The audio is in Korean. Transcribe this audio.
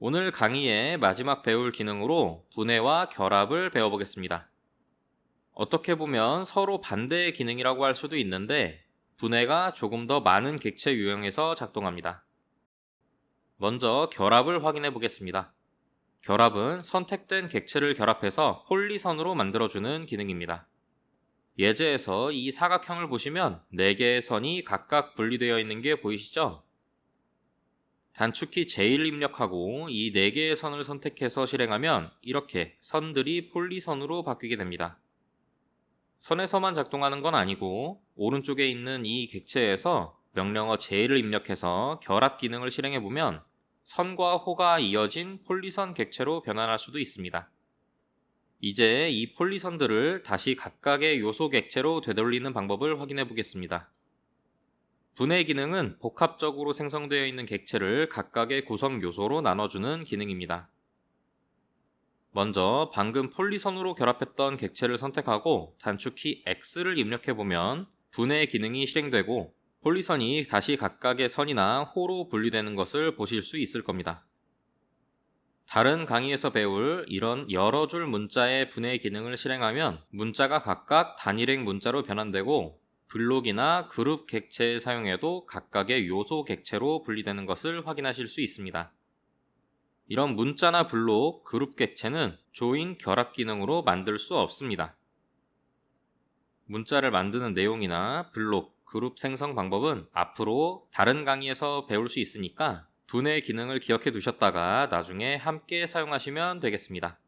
오늘 강의의 마지막 배울 기능으로 분해와 결합을 배워보겠습니다. 어떻게 보면 서로 반대의 기능이라고 할 수도 있는데 분해가 조금 더 많은 객체 유형에서 작동합니다. 먼저 결합을 확인해 보겠습니다. 결합은 선택된 객체를 결합해서 폴리선으로 만들어주는 기능입니다. 예제에서 이 사각형을 보시면 4개의 선이 각각 분리되어 있는 게 보이시죠? 단축키 J를 입력하고 이 4개의 선을 선택해서 실행하면 이렇게 선들이 폴리선으로 바뀌게 됩니다. 선에서만 작동하는 건 아니고 오른쪽에 있는 이 객체에서 명령어 J를 입력해서 결합 기능을 실행해 보면 선과 호가 이어진 폴리선 객체로 변환할 수도 있습니다. 이제 이 폴리선들을 다시 각각의 요소 객체로 되돌리는 방법을 확인해 보겠습니다. 분해 기능은 복합적으로 생성되어 있는 객체를 각각의 구성 요소로 나눠주는 기능입니다. 먼저 방금 폴리선으로 결합했던 객체를 선택하고 단축키 X를 입력해 보면 분해 기능이 실행되고 폴리선이 다시 각각의 선이나 호로 분리되는 것을 보실 수 있을 겁니다. 다른 강의에서 배울 이런 여러 줄 문자의 분해 기능을 실행하면 문자가 각각 단일행 문자로 변환되고 블록이나 그룹 객체에 사용해도 각각의 요소 객체로 분리되는 것을 확인하실 수 있습니다. 이런 문자나 블록, 그룹 객체는 조인 결합 기능으로 만들 수 없습니다. 문자를 만드는 내용이나 블록, 그룹 생성 방법은 앞으로 다른 강의에서 배울 수 있으니까 분해 기능을 기억해 두셨다가 나중에 함께 사용하시면 되겠습니다.